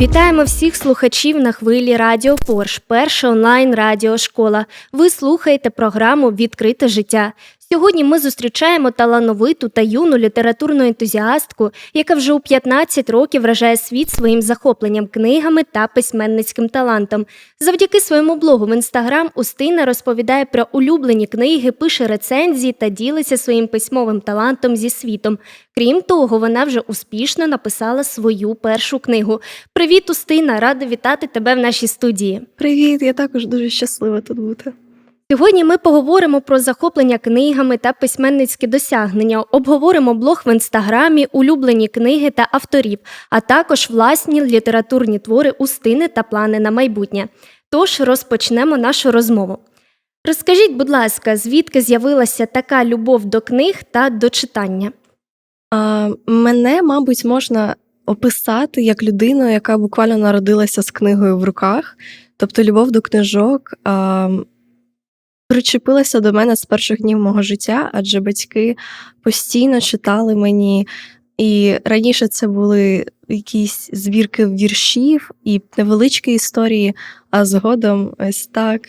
Вітаємо всіх слухачів на хвилі Радіо Порш, перша онлайн радіошкола. Ви слухаєте програму Відкрите життя. Сьогодні ми зустрічаємо талановиту та юну літературну ентузіастку, яка вже у 15 років вражає світ своїм захопленням книгами та письменницьким талантом. Завдяки своєму блогу в інстаграм Устина розповідає про улюблені книги, пише рецензії та ділиться своїм письмовим талантом зі світом. Крім того, вона вже успішно написала свою першу книгу. Привіт, Устина! Рада вітати тебе в нашій студії. Привіт, я також дуже щаслива тут бути. Сьогодні ми поговоримо про захоплення книгами та письменницькі досягнення, обговоримо блог в інстаграмі, улюблені книги та авторів, а також власні літературні твори Устини та плани на майбутнє. Тож розпочнемо нашу розмову. Розкажіть, будь ласка, звідки з'явилася така любов до книг та до читання? А, мене, мабуть, можна описати як людину, яка буквально народилася з книгою в руках. Тобто любов до книжок а, причепилася до мене з перших днів мого життя, адже батьки постійно читали мені. І раніше це були якісь збірки віршів і невеличкі історії, а згодом ось так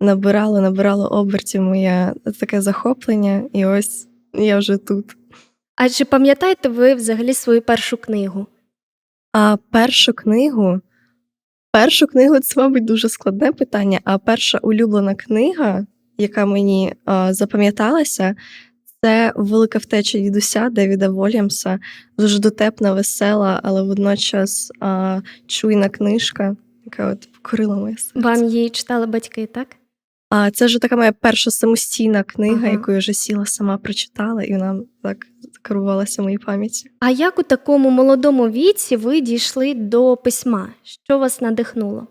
набирало, набирало обертів моє таке захоплення, і ось я вже тут. А чи пам'ятаєте ви взагалі свою першу книгу? А першу книгу, першу книгу це, мабуть, дуже складне питання. А перша улюблена книга, яка мені а, запам'яталася, це Велика втеча дідуся Девіда Волямса. Дуже дотепна, весела, але водночас а, чуйна книжка, яка от покорила моє серце. Вам її читали батьки, так? А це вже така моя перша самостійна книга, Ага. яку я вже сіла сама прочитала, і вона так керувалася в моїй пам'яті. А як у такому молодому віці ви дійшли до письма? Що вас надихнуло?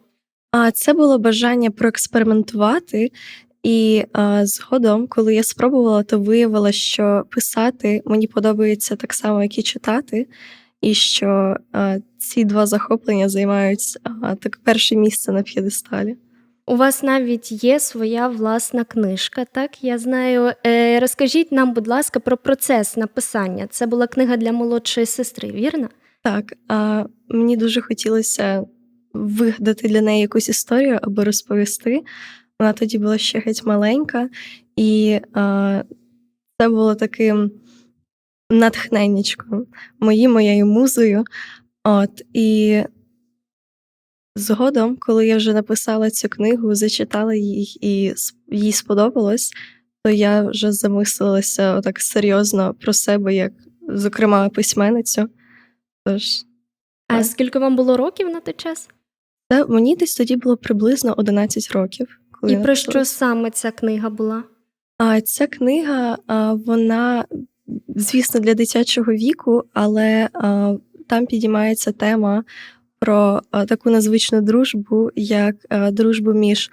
А це було бажання проекспериментувати. І а, згодом, коли я спробувала, то виявила, що писати мені подобається так само, як і читати, і що а, ці два захоплення займають а, так перше місце на п'єдесталі. У вас навіть є своя власна книжка, так? Я знаю. Е, розкажіть нам, будь ласка, про процес написання. Це була книга для молодшої сестри, вірно? Так, а, мені дуже хотілося вигадати для неї якусь історію аби розповісти. Вона тоді була ще геть маленька, і а, це було таким натхненнячком моїм, моєю музою. От, і згодом, коли я вже написала цю книгу, зачитала її і їй сподобалось, то я вже замислилася отак серйозно про себе, як, зокрема, письменницю. Тож, А Так. скільки вам було років на той час? це мені десь тоді було приблизно 11 років. Коли І про що саме ця книга була? А ця книга, вона, звісно, для дитячого віку, але там підіймається тема про таку незвичну дружбу, як дружбу між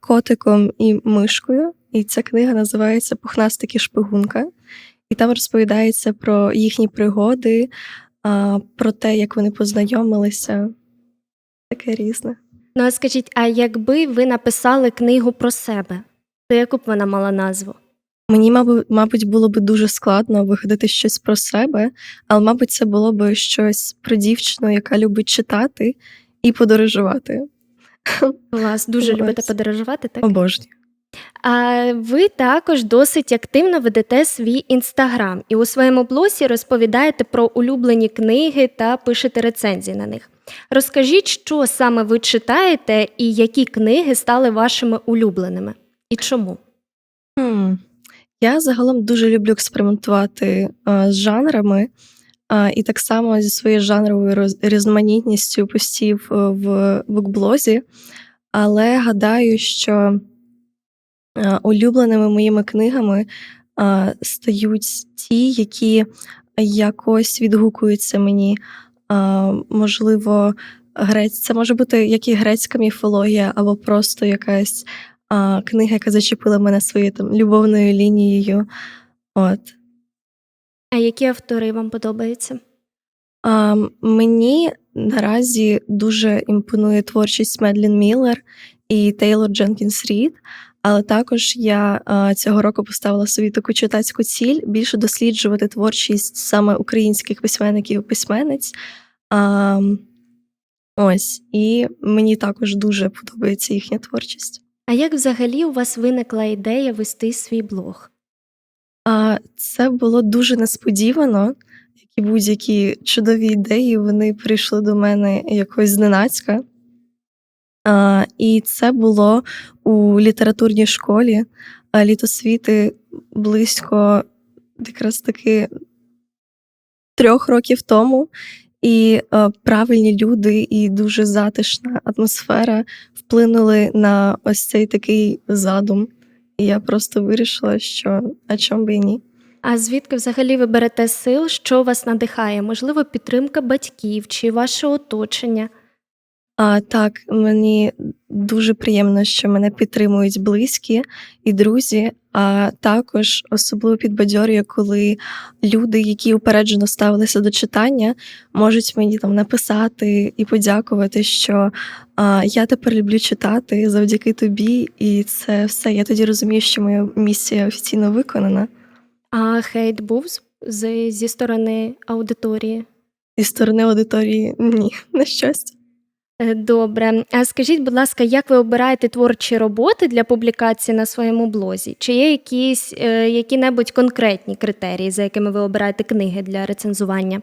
котиком і мишкою. І ця книга називається Пухнастик і шпигунка. І там розповідається про їхні пригоди, про те, як вони познайомилися. Таке різне. Ну, а скажіть, а якби ви написали книгу про себе, то яку б вона мала назву? Мені, мабуть, було б дуже складно виходити щось про себе, але, мабуть, це було б щось про дівчину, яка любить читати і подорожувати. У Вас дуже Ось. любите подорожувати, так? Обожнюю. А ви також досить активно ведете свій інстаграм і у своєму блозі розповідаєте про улюблені книги та пишете рецензії на них. Розкажіть, що саме ви читаєте і які книги стали вашими улюбленими, і чому? Хм. Я загалом дуже люблю експериментувати а, з жанрами, а, і так само зі своєю жанровою роз- різноманітністю постів е, в букблозі. Але гадаю, що улюбленими моїми книгами стають ті, які якось відгукуються мені. Можливо, грець... це може бути як і грецька міфологія, або просто якась книга, яка зачепила мене своєю там любовною лінією. От. А які автори вам подобаються? А, мені наразі дуже імпонує творчість Медлін Міллер і Тейлор Дженкінс Рід, але також я цього року поставила собі таку читацьку ціль більше досліджувати творчість саме українських письменників і письменниць. А, Ось, і мені також дуже подобається їхня творчість. А як взагалі у вас виникла ідея вести свій блог? А це було дуже несподівано, як і будь-які чудові ідеї, вони прийшли до мене якось зненацька. І це було у літературній школі літосвіти близько якраз таки трьох років тому. І правильні люди, і дуже затишна атмосфера вплинули на ось цей такий задум. І я просто вирішила, що а чом би і ні. А звідки взагалі ви берете сил, що вас надихає? Можливо, підтримка батьків чи ваше оточення? А так, мені дуже приємно, що мене підтримують близькі і друзі, а також особливо підбадьорює, коли люди, які упереджено ставилися до читання, можуть мені там написати і подякувати, що а, я тепер люблю читати завдяки тобі, і це все. Я тоді розумію, що моя місія офіційно виконана. А хейт був з- зі сторони аудиторії? Зі сторони аудиторії ні, на щастя. Е, Добре. А скажіть, будь ласка, як ви обираєте творчі роботи для публікації на своєму блозі? Чи є якісь е, які-небудь конкретні критерії, за якими ви обираєте книги для рецензування?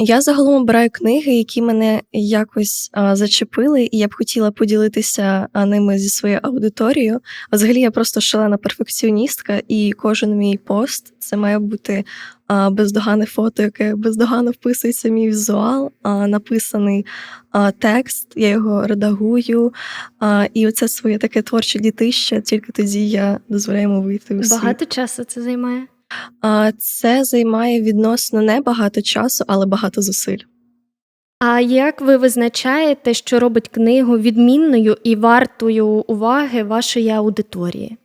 Я загалом обираю книги, які мене якось а, зачепили, і я б хотіла поділитися а, ними зі своєю аудиторією. Взагалі, я просто шалена перфекціоністка, і кожен мій пост це має бути а, бездоганне фото, яке бездоганно вписується в мій візуал, а, написаний а, текст, я його редагую. А, і оце своє таке творче дітище, тільки тоді я дозволяю йому вийти у світ. Багато часу це займає? А, Це займає відносно не багато часу, але багато зусиль. А як ви визначаєте, що робить книгу відмінною і вартою уваги вашої аудиторії?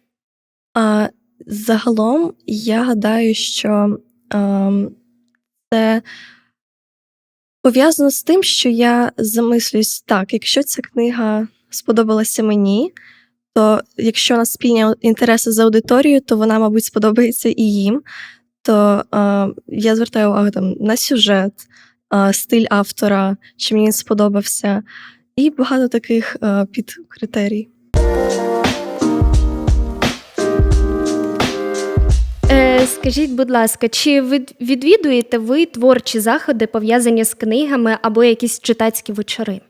А, Загалом я гадаю, що ем, це пов'язано з тим, що я замислюсь так, якщо ця книга сподобалася мені, то якщо нас спільні інтереси з аудиторією, то вона, мабуть, сподобається і їм. То е, я звертаю увагу там на сюжет, е, стиль автора, чи мені сподобався, і багато таких е, підкритерій. Е, скажіть, будь ласка, чи від- відвідуєте ви творчі заходи, пов'язані з книгами або якісь читацькі вечори?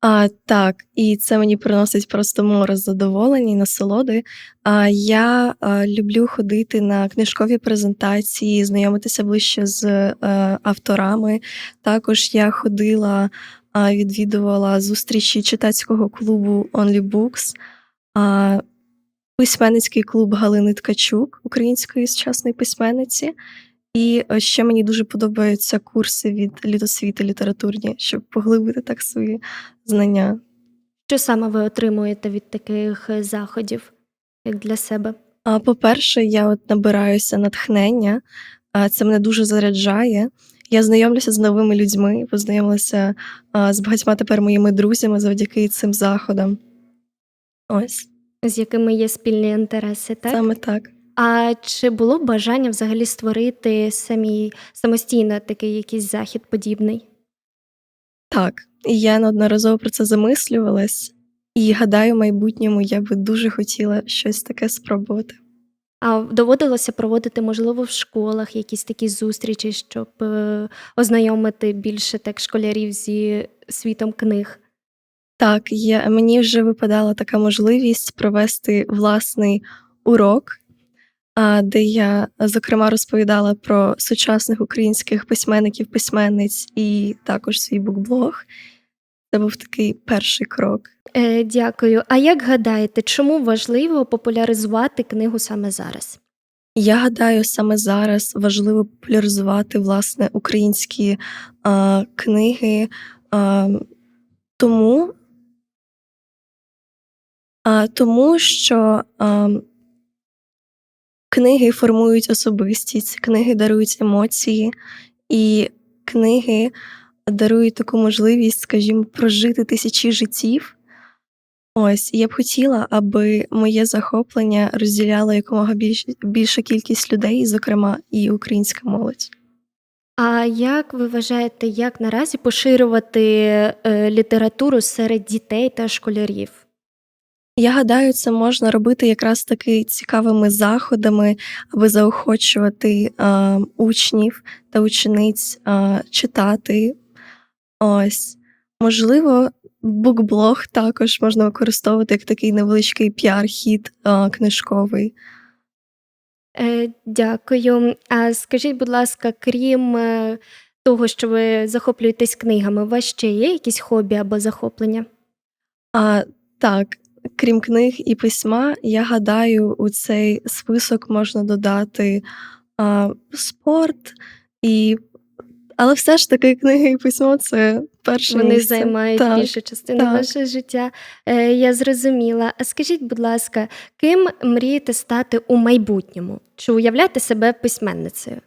А, так, і це мені приносить просто море задоволення і насолоди. А, я а, люблю ходити на книжкові презентації, знайомитися ближче з е, авторами. Також я ходила, а, відвідувала зустрічі читацького клубу Only Books, а, письменницький клуб Галини Ткачук, української сучасної письменниці. І е, ще мені дуже подобаються курси від літосвіти літературні, щоб поглибити так свої знання. Що саме ви отримуєте від таких е, заходів, як для себе? А по-перше, я от набираюся натхнення, це мене дуже заряджає. Я знайомлюся з новими людьми, познайомилася з багатьма тепер моїми друзями завдяки цим заходам. Ось З якими є спільні інтереси, так? саме так. А чи було б бажання взагалі створити самі самостійно такий якийсь захід подібний? Так, я неодноразово про це замислювалась, і гадаю, в майбутньому я би дуже хотіла щось таке спробувати. А доводилося проводити, можливо, в школах якісь такі зустрічі, щоб е, ознайомити більше так школярів зі світом книг? Так, є, мені вже випадала така можливість провести власний урок, де я, зокрема, розповідала про сучасних українських письменників, письменниць і також свій букблог. Це був такий перший крок. Е, дякую. А як гадаєте, чому важливо популяризувати книгу саме зараз? Я гадаю, саме зараз важливо популяризувати власне українські а, книги, а, тому, а, тому що а, книги формують особистість, книги дарують емоції, і книги дарують таку можливість, скажімо, прожити тисячі життів. Ось, я б хотіла, аби моє захоплення розділяло якомога більш, більша кількість людей, зокрема і українська молодь. А як ви вважаєте, як наразі поширювати е, літературу серед дітей та школярів? Я гадаю, це можна робити якраз таки цікавими заходами, аби заохочувати а, учнів та учениць а, читати. Ось. Можливо, букблог також можна використовувати як такий невеличкий піар-хід а, книжковий. Е, дякую. А скажіть, будь ласка, крім е, того, що ви захоплюєтесь книгами, у вас ще є якісь хобі або захоплення? А, так, крім книг і письма, я гадаю, у цей список можна додати а, спорт, і... але все ж таки книги і письмо це перше Вони місце. займають Так, більшу частину так. вашого життя. Е, я зрозуміла. А скажіть, будь ласка, ким мрієте стати у майбутньому? Чи уявляєте себе письменницею?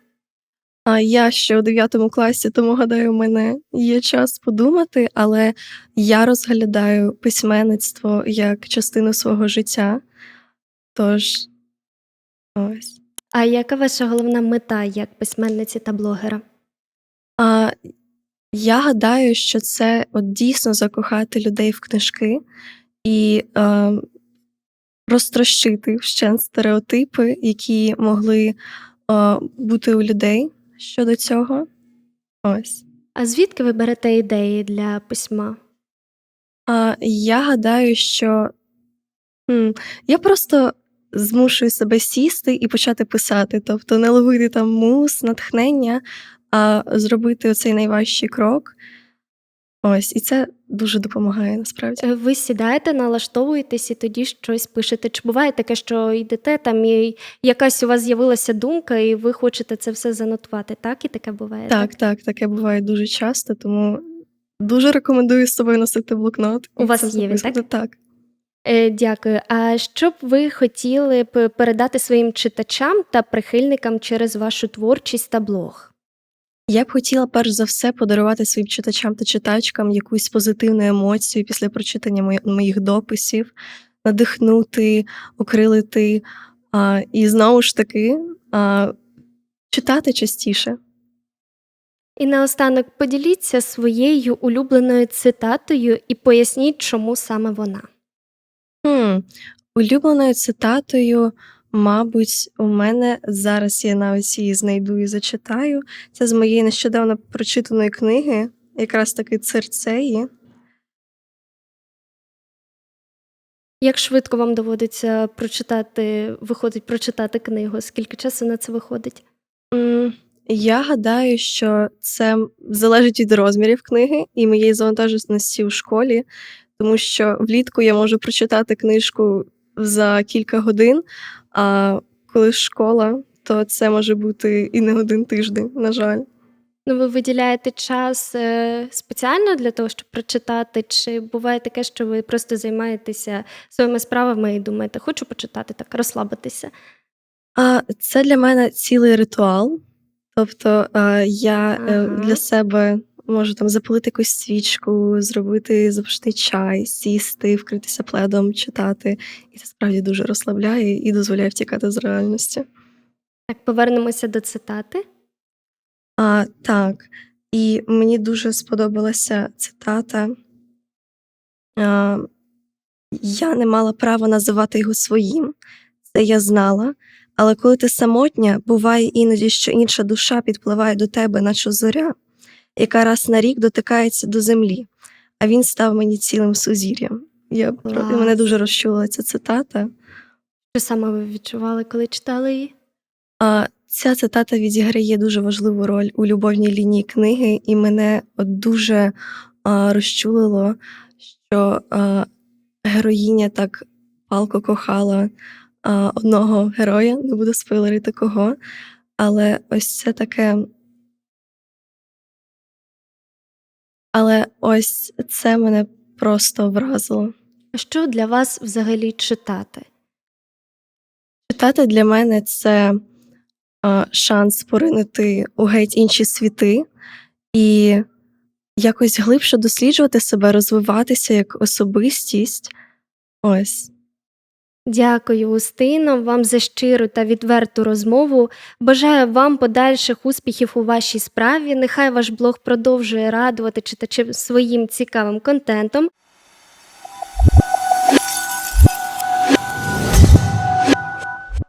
А я ще у 9 класі, тому гадаю, у мене є час подумати, але я розглядаю письменництво як частину свого життя. Тож ось. А яка ваша головна мета як письменниці та блогера? А, я гадаю, що це от дійсно закохати людей в книжки і е, розтрощити вщент стереотипи, які могли бути у людей щодо цього. Ось. А звідки ви берете ідеї для письма? А, я гадаю, що хм, я просто змушую себе сісти і почати писати. Тобто не ловити там мус, натхнення, а зробити оцей найважчий крок. Ось, і це дуже допомагає насправді. Е, Ви сідаєте, налаштовуєтесь і тоді щось пишете. Чи буває таке, що йдете там і якась у вас з'явилася думка, і ви хочете це все занотувати? Так і таке буває? Так, так, таке буває дуже часто, тому дуже рекомендую з собою носити блокнот. У вас є він, записувати. Так. Е, Дякую. А що б ви хотіли б передати своїм читачам та прихильникам через вашу творчість та блог? Я б хотіла перш за все подарувати своїм читачам та читачкам якусь позитивну емоцію після прочитання моїх дописів, надихнути, окрилити а, і знову ж таки а, читати частіше. І наостанок поділіться своєю улюбленою цитатою і поясніть, чому саме вона. Хм, улюбленою цитатою, мабуть, у мене зараз я навіть її знайду і зачитаю. Це з моєї нещодавно прочитаної книги, якраз таки Церцеї. Як швидко вам доводиться прочитати, виходить прочитати книгу? Скільки часу на це виходить? Я гадаю, що це залежить від розмірів книги і моєї завантаженості у школі, тому що влітку я можу прочитати книжку за кілька годин, а коли школа, то це може бути і не один тиждень, на жаль. Ну, ви виділяєте час е, спеціально для того, щоб прочитати, чи буває таке, що ви просто займаєтеся своїми справами і думаєте, хочу почитати так, розслабитися. А це для мене цілий ритуал. Тобто я е, Ага. для себе можу там запалити якусь свічку, зробити запашний чай, сісти, вкритися пледом, читати. І це справді дуже розслабляє і дозволяє втікати з реальності. Так, повернемося до цитати. А, так, і мені дуже сподобалася цитата. А, я не мала права називати його своїм, це я знала. Але коли ти самотня, буває іноді, що інша душа підпливає до тебе, наче зоря, яка раз на рік дотикається до землі, а він став мені цілим сузір'ям. Я, Клас. мене дуже розчулила ця цитата. Що саме ви відчували, коли читали її? А, ця цитата відіграє дуже важливу роль у любовній лінії книги, і мене от дуже а, розчулило, що а, героїня так палко кохала а, одного героя, не буду спойлерити кого. Але ось це таке. Але ось це мене просто вразило. А що для вас взагалі читати? Читати для мене це е, шанс поринути у геть інші світи і якось глибше досліджувати себе, розвиватися як особистість. Ось. Дякую, Устино, вам за щиру та відверту розмову. Бажаю вам подальших успіхів у вашій справі. Нехай ваш блог продовжує радувати читачів своїм цікавим контентом.